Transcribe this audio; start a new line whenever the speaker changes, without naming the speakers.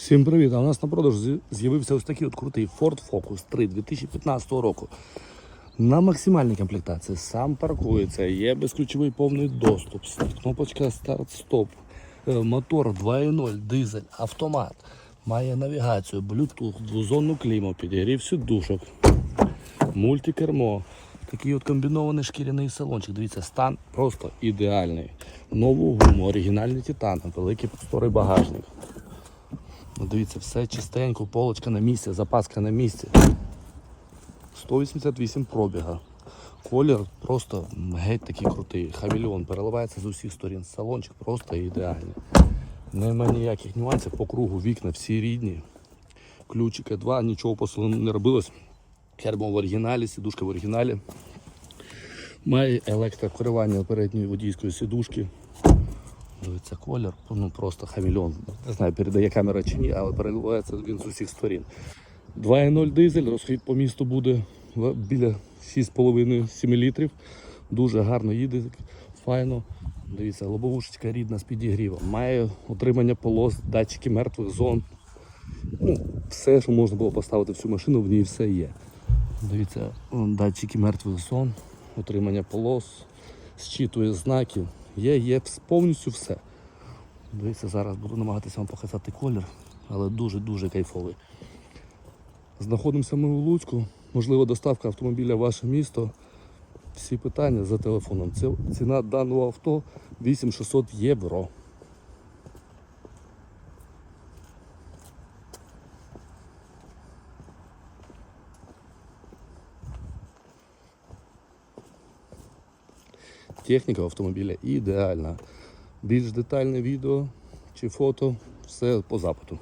Всім привіт! А у нас на продаж з'явився ось такий от крутий Ford Focus 3 2015 року. На максимальній комплектації сам паркується, є безключовий повний доступ, кнопочка старт-стоп, е, мотор 2.0, дизель, автомат, має навігацію, Bluetooth, двозонну кліму, підігрів сідушок, мультикермо. Такий от комбінований шкіряний салончик. Дивіться, стан просто ідеальний. Нову гуму, оригінальний титан, великий просторий багажник. Ну, Дивіться, все чистенько, полочка на місці, запаска на місці. 188 пробіга. Колір просто геть такий крутий. Хамільон переливається з усіх сторін. Салончик просто ідеальний. Нема ніяких нюансів по кругу, вікна всі рідні. Ключики два, нічого по салону не робилось. Кермо в оригіналі, сідушка в оригіналі. Має електрокерування передньої водійської сідушки. Дивиться колір, ну просто хамільон. Не знаю, передає камера чи ні, але переливається він з усіх сторін. 2.0 дизель, розхід по місту буде біля 6,5-7 літрів. Дуже гарно їде, файно. Дивіться, лобовушечка рідна з підігрівом. Має отримання полос, датчики мертвих зон. Ну, все, що можна було поставити в цю машину, в ній все є. Дивіться, датчики мертвих зон, отримання полос, зчитує знаки. Є, є повністю все. Дивіться, зараз буду намагатися вам показати колір, але дуже-дуже кайфовий. Знаходимося ми у Луцьку. Можливо, доставка автомобіля в ваше місто. Всі питання за телефоном. Ціна даного авто 8600 євро. Техніка автомобіля ідеальна. Більш детальне відео чи фото, все по запиту.